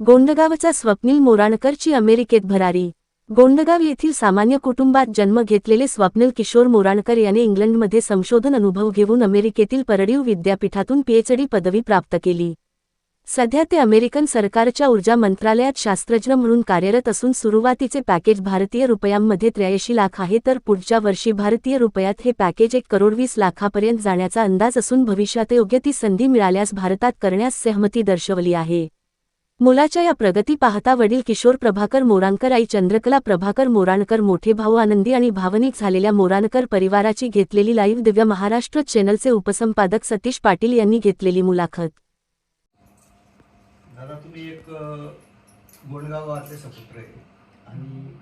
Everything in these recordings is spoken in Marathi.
गोंडगावचा स्वप्नील मोराणकरची अमेरिकेत भरारी. गोंडगाव येथील सामान्य कुटुंबात जन्म घेतलेले स्वप्नील किशोर मोराणकर याने इंग्लंडमध्ये संशोधन अनुभव घेऊन अमेरिकेतील परडीव विद्यापीठातून पीएचडी पदवी प्राप्त केली. सध्या ते अमेरिकन सरकारच्या ऊर्जा मंत्रालयात शास्त्रज्ञ म्हणून कार्यरत असून सुरुवातीचे पॅकेज भारतीय रुपयांमध्ये त्र्याऐंशी लाख आहे तर पुढच्या वर्षी भारतीय रुपयात हे पॅकेज एक करोड वीस लाखापर्यंत जाण्याचा अंदाज असून भविष्यात योग्य ती संधी मिळाल्यास भारतात करण्यास सहमती दर्शवली आहे. मुलाच्या या प्रगती पाहता वडील किशोर प्रभाकर मोराणकर आई चंद्रकला प्रभाकर मोराणकर मोठे भाऊ आनंदी आणि भावनिक झालेल्या मोराणकर परिवाराची घेतलेली लाईव्ह दिव्य महाराष्ट्र चॅनलचे उपसंपादक सतीश पाटील यांनी घेतलेली मुलाखत. दादा तुम्ही एक गोंडगावातले सपुत्र आहे. आणि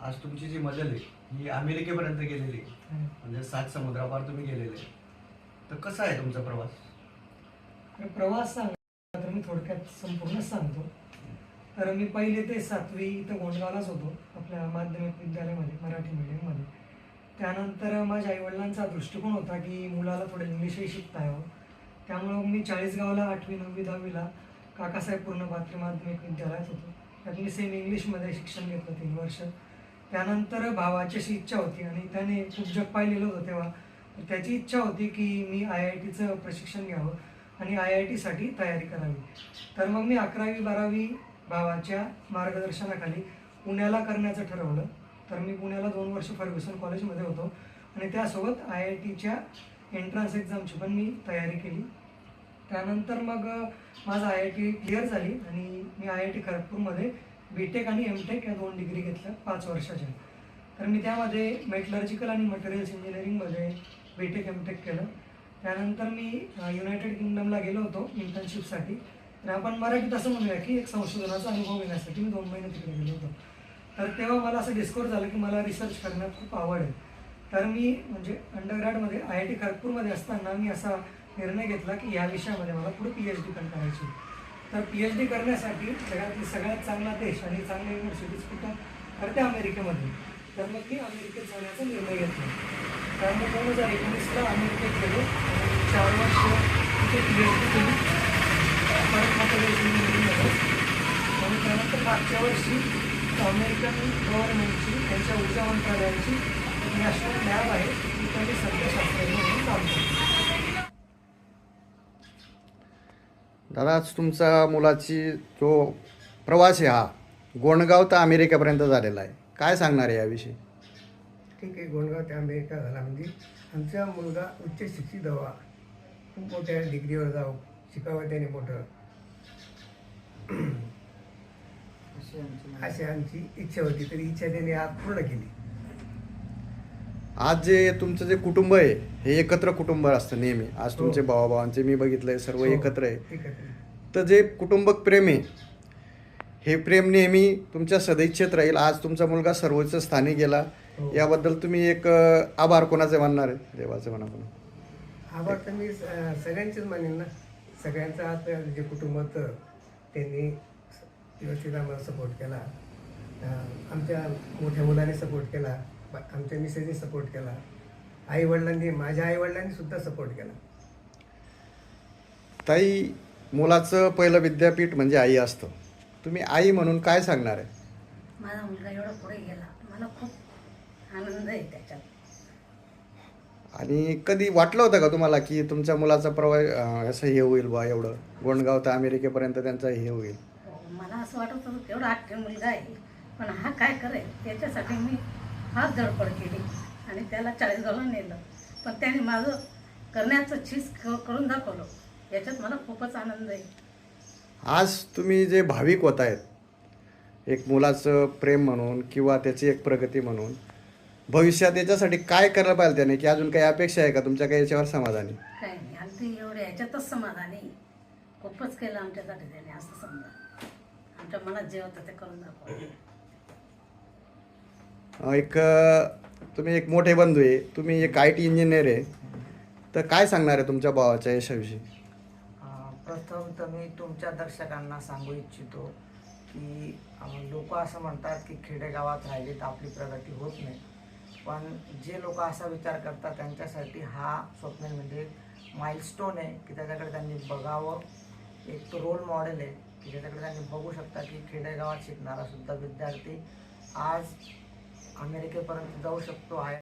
आज तुमची जी मजल आहे ही अमेरिकेपर्यंत गेलेली म्हणजे सात समुद्रापार तुम्ही गेलेले. तर कसा आहे तुमचा प्रवास? मी प्रवास थोडक्यात संपूर्णच सांगतो. तर मी पहिले ते सातवी इथं गोंडगावलाच होतो आपल्या माध्यमिक विद्यालयामध्ये मराठी मीडियममध्ये त्यानंतर माझ्या आईवडिलांचा दृष्टिकोन होता की मुलाला थोडं इंग्लिशही शिकता यावं. त्यामुळं मी चाळीसगावला आठवी नववी दहावीला काकासाहेब पूर्ण पात्री माध्यमिक विद्यालयात होतो. त्यात मी सेम इंग्लिशमध्ये शिक्षण घेतलं तीन वर्ष. त्यानंतर भावाची अशी इच्छा होती आणि त्याने खूप जग पाहिलेलं होतं तेव्हा. त्याची इच्छा होती की मी आय आय टीचं प्रशिक्षण घ्यावं. आणि आय आय टीसाठी तयारी करावी. तर मग मी अकरावी बारावी भावाच्या मार्गदर्शनाखाली पुण्याला करण्याचं ठरवलं. तर मी पुण्याला दोन वर्ष फर्ग्युसन कॉलेजमध्ये होतो आणि त्यासोबत आय आय टीच्या एंट्रन्स एक्झामची पण मी तयारी केली. त्यानंतर मग माझं आय आय टी क्लिअर झाली आणि मी आय आय टी खरगपूरमध्ये बी टेक आणि एम टेक या दोन डिग्री घेतल्या पाच वर्षाच्या. तर मी त्यामध्ये मेटलर्जिकल आणि मटेरियल्स इंजिनिअरिंगमध्ये बी टेक एम टेक केलं. त्यानंतर मी युनायटेड किंगडमला गेलो होतो इंटर्नशिपसाठी तर आपण मराठीत असं म्हणूया की एक संशोधनाचा अनुभव घेण्यासाठी मी दोन महिने तिकडे गेलो होतो. तर तेव्हा मला असं डिस्कवर झालं की मला रिसर्च करण्यात खूप आवड आहे. तर मी म्हणजे अंडरग्रॅडमध्ये आय आय टी खरगपूरमध्ये असताना मी असा निर्णय घेतला की या विषयामध्ये मला पुढे पी एच डी पण करायची तर पी एच डी करण्यासाठी जगातली सगळ्यात चांगला देश आणि चांगल्या युनिव्हर्सिटीज कुठं? तर त्या अमेरिकेमध्ये. तर मग मी अमेरिकेत जाण्याचा निर्णय घेतला. त्यामुळे दोन हजार एकोणीसला अमेरिकेत गेलो. आणि चार वर्ष तिथे पी एच डी केली परत materials engineering त्यानंतर मागच्या वर्षी अमेरिकन गव्हर्नमेंटची त्यांच्या ऊर्जा मंत्रालयाची नॅशनल लॅब आहे. तिथे मी सध्या म्हणून काम करतो. दादा आज तुमचा मुलाची जो प्रवास आहे हा गोंडगाव तर अमेरिकेपर्यंत झालेला आहे. काय सांगणार आहे याविषयी? ठीक आहे गोंडगाव ते अमेरिका झाला म्हणजे आमचा मुलगा उच्च शिक्षित व्हावा खूप मोठ्या डिग्रीवर जावं शिकावं त्याने मोठं. अशी आमची इच्छा होती तरी इच्छा त्याने आज पूर्ण केली. आज जे तुमचं जे कुटुंब आहे हे एकत्र कुटुंब असतं नेहमी. आज तुमचे हो. भावाभावांचे मी बघितलंय सर्व हो, एकत्र आहे. तर जे कुटुंबक प्रेम आहे हे प्रेम नेहमी तुमच्या सदैच्छेत राहील. आज तुमचा मुलगा सर्वोच्च स्थानी गेला. हो. याबद्दल तुम्ही एक आभार कोणाचे मानणार आहे? देवाचे म्हणा कोणा. आभार तर मी सगळ्यांचेच मानेन ना. सगळ्यांचा आज जे कुटुंब होतं त्यांनी व्यवस्थित आम्हाला सपोर्ट केला. आमच्या मोठ्या मुलाने सपोर्ट केला. आमच्या मिसेसने सपोर्ट केला. आई वडिलांनी माझ्या आई वडिलांनी सुद्धा सपोर्ट केला. ताई मुलाचं पहिलं विद्यापीठ म्हणजे आई असतं. तुम्ही आई म्हणून काय सांगणार आहे? माझा मुलगा एवढा पुढे गेला. मला खूप आनंद आहे त्याच्यात. आणि कधी वाटलं होतं का तुम्हाला की तुमच्या मुलाचा प्रवास अं, असं हे होईल बा एवढं? गोंडगाव तर अमेरिकेपर्यंत त्यांचा हे होईल. मला असं वाटत होतं तेवढा आठवण मुलगा आहे. पण हा काय करेल त्याच्यासाठी मी फार धडपड केली. आणि त्याला चाळीसगावला नेलं. पण त्याने माझं करण्याचं क- करून दाखवलं. याच्यात मला खूपच आनंद आहे. आज तुम्ही जे भाविक होत आहेत एक मुलाचं प्रेम म्हणून किंवा त्याची एक प्रगती म्हणून भविष्यात याच्यासाठी काय करायला पाहिजे त्याने? की अजून काही अपेक्षा आहे का? तुमच्या काही याच्यावर समाधानी? काय नाही. अगदी एवढ्या याच्यातच समाधानी खूपच केलं आमच्यासाठी त्याने असं समजा आमच्या मनात जे होतं ते करून दाखवलं एक तुम्ही एक मोठे बंधू आहे. तुम्ही एक आय टी इंजिनियर आहे. तर काय सांगणार आहे तुमच्या भावाच्या यशाविषयी? अं, प्रथम तर मी तुमच्या दर्शकांना सांगू इच्छितो की लोक असं म्हणतात की खेडेगावात राहिले तर आपली प्रगती होत नाही. पण जे लोक असा विचार करतात त्यांच्यासाठी हा स्वप्न म्हणजे माइलस्टोन आहे की त्याच्याकडे त्यांनी बघावं. एक तो रोल मॉडेल आहे की ज्याच्याकडे त्यांनी बघू शकता की खेडेगावात शिकणारासुद्धा विद्यार्थी आज अमेरिकेपर्यंत जाऊ शकतो आहे.